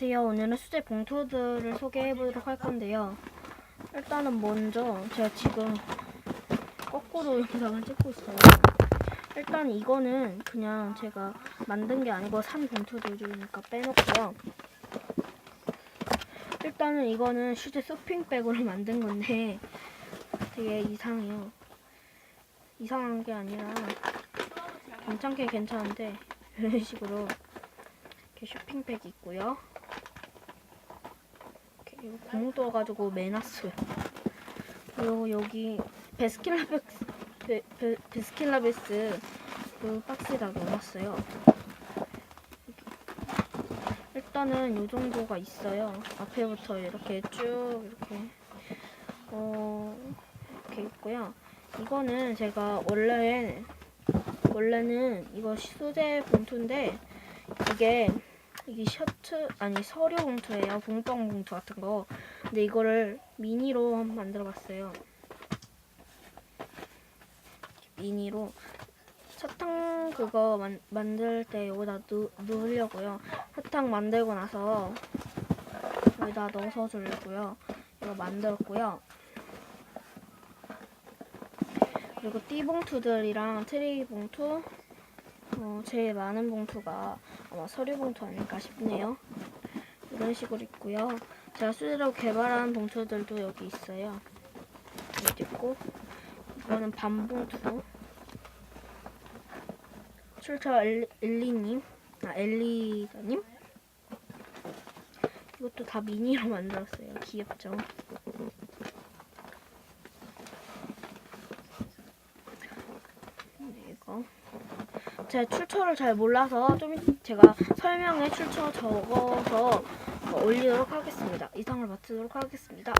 안녕하세요. 오늘은 수제 봉투들을 소개해 보도록 할 건데요. 일단은 먼저 제가 지금 거꾸로 영상을 찍고 있어요. 일단 이거는 그냥 제가 만든 게 아니고 산 봉투들이니까 빼놓고요. 일단은 이거는 수제 쇼핑백으로 만든 건데 되게 이상해요. 이상한 게 아니라 괜찮게 괜찮은데 이런 식으로 이렇게 쇼핑백이 있고요. 고무 떠가지고 매놨어요. 그리고 여기 베스킨라빈스 베스킨라빈스 그 박스에다 넣어놨어요. 일단은 이 정도가 있어요. 앞에부터 이렇게 쭉 이렇게 어 이렇게 있고요. 이거는 제가 원래 원래는 이거 소재 봉투인데 이게 이게 셔츠 아니 서류 봉투예요. 붕빵 봉투 같은 거. 근데 이거를 미니로 한번 만들어봤어요. 미니로. 사탕 그거 만, 만들 때 여기다 넣, 넣으려고요. 사탕 만들고 나서 여기다 넣어서 주려고요. 이거 만들었고요. 그리고 띠 봉투들이랑 트리 봉투 어, 제일 많은 봉투가 아마 서류 봉투 아닐까 싶네요. 이런 식으로 있고요. 제가 수제로 개발한 봉투들도 여기 있어요. 여기 있고 이거는 반 봉투. 출처 엘, 엘리님, 아 엘리자님. 이것도 다 미니로 만들었어요. 귀엽죠? 네, 이거. 제가 출처를 잘 몰라서 좀 제가 설명에 출처 적어서 어, 올리도록 하겠습니다. 이상을 마치도록 하겠습니다.